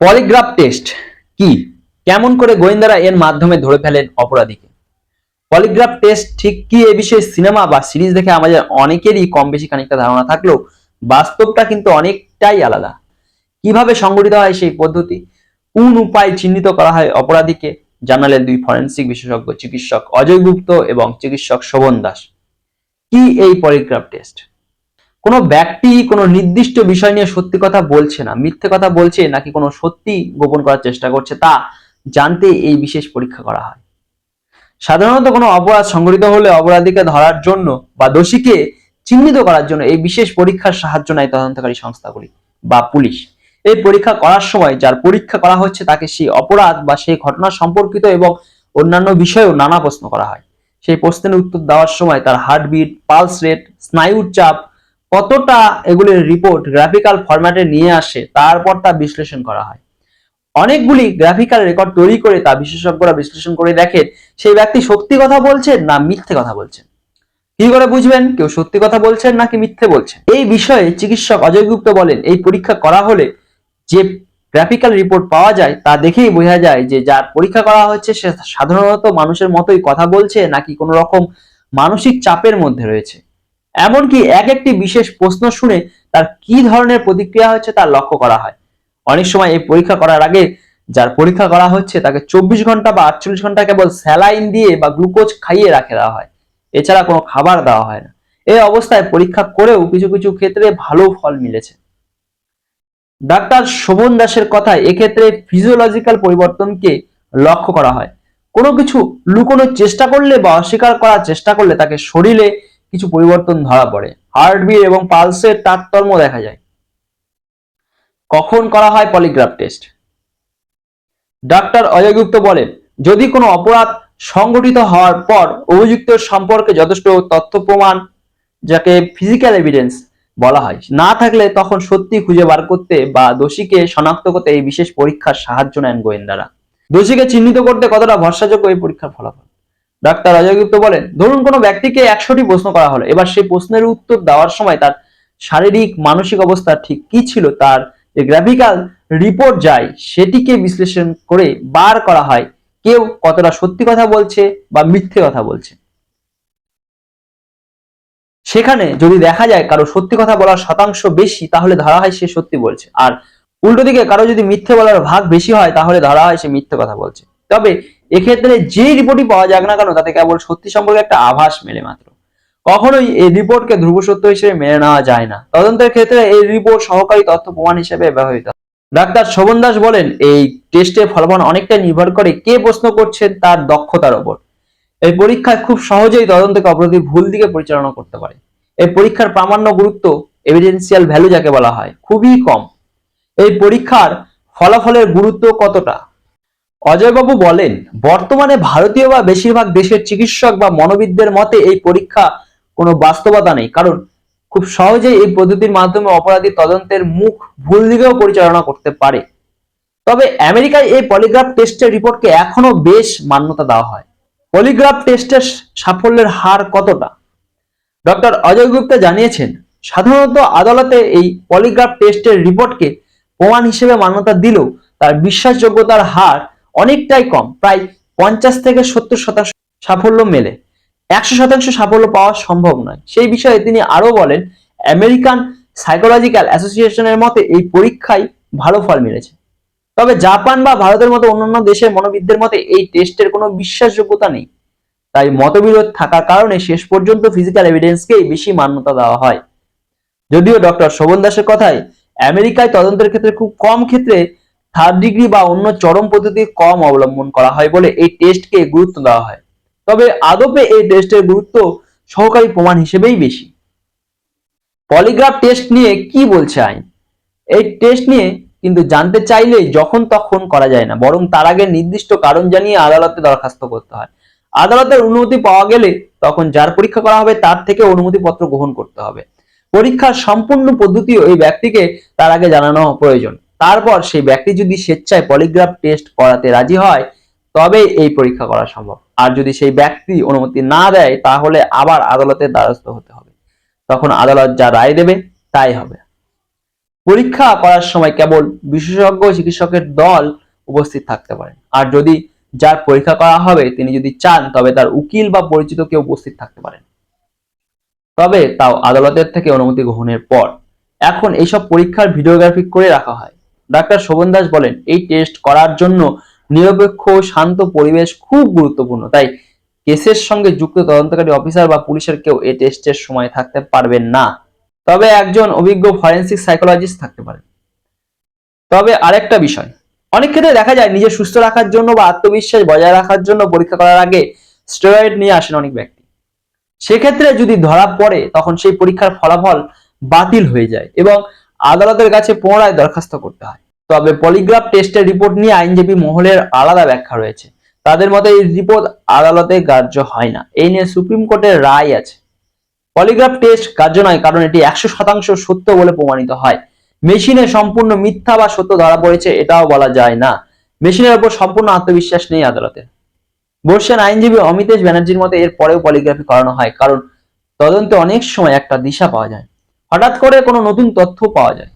Polygraph test কি? কেমন করে গোয়েন্দারা এর মাধ্যমে ধরে ফেলেন অপরাধীকে? পলিগ্রাফ টেস্ট ঠিক কি এ বিষয়ে সিনেমা বা সিরিজ দেখে আমাদের অনেকেরই কম বেশি খানিকটা ধারণা থাকলেও বাস্তবটা কিন্তু অনেকটাই আলাদা। কীভাবে সংগঠিত হয় সেই পদ্ধতি? কোন উপায় চিহ্নিত করা হয় অপরাধীকে? জানালেন দুই ফরেন্সিক বিশেষজ্ঞ চিকিৎসক অজয় গুপ্ত এবং চিকিৎসক শোভন দাস। কি এই পলিগ্রাফ টেস্ট? কোনো ব্যক্তি কোনো নির্দিষ্ট বিষয় নিয়ে সত্যি কথা বলছে না, মিথ্যে কথা বলছে নাকি কোনো সত্যি গোপন করার চেষ্টা করছে তা জানতে এই বিশেষ পরীক্ষা করা হয়। সাধারণত কোনো অপরাধ সংঘটিত হলে অপরাধীকে ধরার জন্য বা দোষীকে চিহ্নিত করার জন্য এই বিশেষ পরীক্ষার সাহায্য নেয় তদন্তকারী সংস্থাগুলি বা পুলিশ। এই পরীক্ষা করার সময় যার পরীক্ষা করা হচ্ছে তাকে সেই অপরাধ বা সেই ঘটনা সম্পর্কিত এবং অন্যান্য বিষয়েও নানা প্রশ্ন করা হয়। সেই প্রশ্নের উত্তর দেওয়ার সময় তার হার্টবিট, পালস রেট, স্নায়ুর চাপ কতটা এগুলির রিপোর্ট গ্রাফিক্যাল ফরম্যাটে নিয়ে আসে, তারপর তা বিশ্লেষণ করা হয়। অনেকগুলি গ্রাফিক্যাল রেকর্ড তৈরি করে তা বিশেষজ্ঞরা বিশ্লেষণ করে দেখেন সেই ব্যক্তি সত্যি কথা বলছেন না মিথ্যে কথা বলছেন। কি করে বুঝবেন? কেউ সত্যি কথা বলছেন নাকি মিথ্যে বলছেন? এই বিষয়ে চিকিৎসক অজয় গুপ্ত বলেন, এই পরীক্ষা করা হলে যে গ্রাফিক্যাল রিপোর্ট পাওয়া যায়, তা দেখেই বোঝা যায় যে যার পরীক্ষা করা হচ্ছে, সে সাধারণত মানুষের মতোই কথা বলছে নাকি কোনো রকম মানসিক চাপের মধ্যে রয়েছে। এমনকি এক একটি বিশেষ প্রশ্ন শুনে তার কি ধরনের প্রতিক্রিয়া হচ্ছে তা লক্ষ্য করা হয়। অনেক সময় এই পরীক্ষা করার আগে যার পরীক্ষা করা হচ্ছে তাকে চব্বিশ ঘণ্টা বা আটচল্লিশ ঘণ্টা কেবল স্যালাইন দিয়ে বা গ্লুকোজ খাইয়ে রাখে দেওয়া হয়। এছাড়া কোনো খাবার দেওয়া হয় না। এই অবস্থায় পরীক্ষা করেও কিছু কিছু ক্ষেত্রে ভালো ফল মিলেছে। ডাক্তার শোভন দাসের কথায় এক্ষেত্রে ফিজিওলজিক্যাল পরিবর্তনকে লক্ষ্য করা হয়। কোনো কিছু লুকোনোর চেষ্টা করলে বা অস্বীকার করার চেষ্টা করলে তাকে শরীরে কিছু পরিবর্তন ধরা পড়ে। হার্টবিট এবং পালসের তারতম্য দেখা যায়। কখন করা হয় polygraph test? Doctor Ajay Gupta বলেন, যদি কোনো অপরাধ সংগঠিত হওয়ার পর অভিযুক্ত সম্পর্কে যথেষ্ট তথ্য প্রমাণ, যাকে ফিজিক্যাল এভিডেন্স বলা হয়, না থাকলে তখন সত্যি খুঁজে বার করতে বা দোষীকে শনাক্ত করতে এই বিশেষ পরীক্ষার সাহায্য নেন গোয়েন্দারা। দোষীকে চিহ্নিত করতে কতটা ভরসাযোগ্য এই পরীক্ষার ফলাফল? ডাক্তার অজয় গুপ্ত বলেন, ধরুন কোনো ব্যক্তিকে একশোটি প্রশ্ন করা হলো, এবার সেই প্রশ্নের উত্তর দেওয়ার সময় তার শারীরিক, মানসিক অবস্থা ঠিক কি ছিল, তার যে গ্রাফিক্যাল রিপোর্ট যায়, সেটিকে বিশ্লেষণ করে বার করা হয়, কেউ কতটা সত্যি কথা বলছে বা মিথ্যে কথা বলছে। সেখানে যদি দেখা যায় কারও সত্যি কথা বলার শতাংশ বেশি, তাহলে ধরা হয় সে সত্যি বলছে। আর উল্টো দিকে কারও যদি মিথ্যে বলার ভাগ বেশি হয়, তাহলে ধরা হয় সে মিথ্যে কথা বলছে। তবে এক্ষেত্রে যে রিপোর্টই পাওয়া যাক না কেন, তাতে কেবল সত্যি সম্পর্কে একটা আভাস মেলে মাত্র। কখনোই এই রিপোর্টকে ধ্রুব সত্য হিসেবে মেনে নেওয়া যায় না। তদন্তের ক্ষেত্রে এই রিপোর্ট সহকারী তথ্য প্রমাণ হিসেবে ব্যবহৃত ডাক্তার শোভন দাস বলেন, এই টেস্টের ফলাফল অনেকটা নির্ভর করে কে প্রশ্ন করছেন তার দক্ষতার ওপর। এই পরীক্ষায় খুব সহজেই তদন্তকে অপরাধী ভুল দিকে পরিচালনা করতে পারে। এই পরীক্ষার প্রামাণ্য গুরুত্ব এভিডেন্সিয়াল ভ্যালু যাকে বলা হয়, খুবই কম। এই পরীক্ষার ফলাফলের গুরুত্ব কতটা? অজয়বাবু বলেন, বর্তমানে ভারতীয় বা বেশিরভাগ দেশের চিকিৎসক বা মনোবিদদের মতে এই পরীক্ষা কোনো বাস্তবতা নেই। কারণ খুব সহজেই এই পদ্ধতির মাধ্যমে অপরাধী তদন্তের মুখ ভুল দিকেও পরিচালনা করতে পারে। তবে আমেরিকায় এই পলিগ্রাফ টেস্টের রিপোর্টকে এখনও বেশ মান্যতা দেওয়া হয়। পলিগ্রাফ টেস্টের সাফল্যের হার কতটা? ডক্টর অজয় গুপ্তা জানিয়েছেন, সাধারণত আদালতে এই পলিগ্রাফ টেস্টের রিপোর্টকে প্রমাণ হিসেবে মান্যতা দিলেও তার বিশ্বাসযোগ্যতার হার অনেকটাই কম, প্রায় পঞ্চাশ থেকে সত্তর শতাংশ সাফল্য মেলে। একশো শতাংশ সাফল্য পাওয়া সম্ভব নয়। সেই বিষয়ে তিনি আরও বলেন, আমেরিকান সাইকোলজিক্যাল অ্যাসোসিয়েশনের মতে এই পরীক্ষায় ভালো ফল মিলেছে। তবে জাপান বা ভারতের মতো অন্যান্য দেশের মনোবিদদের মতে এই টেস্টের কোনো বিশ্বাসযোগ্যতা নেই। তাই মতবিরোধ থাকার কারণে শেষ পর্যন্ত ফিজিক্যাল এভিডেন্সকেই বেশি মান্যতা দেওয়া হয়। যদিও ডক্টর শোভন দাসের কথায়, আমেরিকায় তদন্তের ক্ষেত্রে খুব কম ক্ষেত্রে থার্ড ডিগ্রি বা অন্য চরম পদ্ধতি কম অবলম্বন করা হয় বলে এই টেস্টকে গুরুত্ব দেওয়া হয়। তবে আদপে এই টেস্টের গুরুত্ব সহকারী প্রমাণ হিসেবেই বেশি। পলিগ্রাফ টেস্ট নিয়ে কি বলছে আইন? এই টেস্ট নিয়ে কিন্তু জানতে চাইলে যখন তখন করা যায় না, বরং তার আগে নির্দিষ্ট কারণ জানিয়ে আদালতে দরখাস্ত করতে হয়। আদালতের অনুমতি পাওয়া গেলে তখন যার পরীক্ষা করা হবে তার থেকে অনুমতিপত্র গ্রহণ করতে হবে। পরীক্ষার সম্পূর্ণ পদ্ধতি ওই ব্যক্তিকে তার আগে জানানো প্রয়োজন। তারপর সেই ব্যক্তি যদি স্বেচ্ছায় পলিগ্রাফ টেস্ট করাতে রাজি হয়, তবে এই পরীক্ষা করা সম্ভব। আর যদি সেই ব্যক্তি অনুমতি না দেয়, তাহলে আবার আদালতের দ্বারস্থ হতে হবে। তখন আদালত যা রায় দেবে, তাই হবে। পরীক্ষা করার সময় কেবল বিশেষজ্ঞ চিকিৎসকের দল উপস্থিত থাকতে পারেন। আর যদি যার পরীক্ষা করা হবে, তিনি যদি চান, তবে তার উকিল বা পরিচিত কেউ উপস্থিত থাকতে পারেন। তবে তাও আদালতের থেকে অনুমতি গ্রহণের পর। এখন এইসব পরীক্ষার ভিডিওগ্রাফি করে রাখা হয়। ডাক্তার শোভন দাস বলেন, এই টেস্ট করার জন্য নিরপেক্ষ শান্ত পরিবেশ খুব গুরুত্বপূর্ণ। তাই কেসের সঙ্গে যুক্ত তদন্তকারী অফিসার বা পুলিশের কেউ এই টেস্টের সময় থাকতে পারবেন না। তবে একজন অভিজ্ঞ ফরেন্সিক সাইকোলজিস্ট থাকতে পারেন। তবে আরেকটা বিষয়, অনেক ক্ষেত্রে দেখা যায় নিজে সুস্থ রাখার জন্য বা আত্মবিশ্বাস বজায় রাখার জন্য পরীক্ষা করার আগে স্টেরয়েড নিয়ে আসেন অনেক ব্যক্তি। সেক্ষেত্রে যদি ধরা পড়ে, তখন সেই পরীক্ষার ফলাফল বাতিল হয়ে যায় এবং আদালতের কাছে পুনরায় দরখাস্ত করতে হয়। তবে পলিগ্রাফ টেস্টের রিপোর্ট নিয়ে আইনজীবী মহলের আলাদা ব্যাখ্যা রয়েছে। তাদের মতে এই রিপোর্ট আদালতে গ্রাহ্য হয় না। এই নিয়ে সুপ্রিম কোর্টের রায় আছে। পলিগ্রাফ টেস্ট কার্য নয়, কারণ এটি একশো শতাংশ সত্য বলে প্রমাণিত হয়। মেশিনে সম্পূর্ণ মিথ্যা বা সত্য ধরা পড়েছে, এটাও বলা যায় না। মেশিনের উপর সম্পূর্ণ আত্মবিশ্বাস নেই আদালতে। বর্ষিয়ান আইনজীবী অমিতেশ ব্যানার্জির মতে এর পরেও পলিগ্রাফি করানো হয়, কারণ তদন্তে অনেক সময় একটা দিশা পাওয়া যায়। হঠাৎ করে কোনো নতুন তথ্য পাওয়া যায়।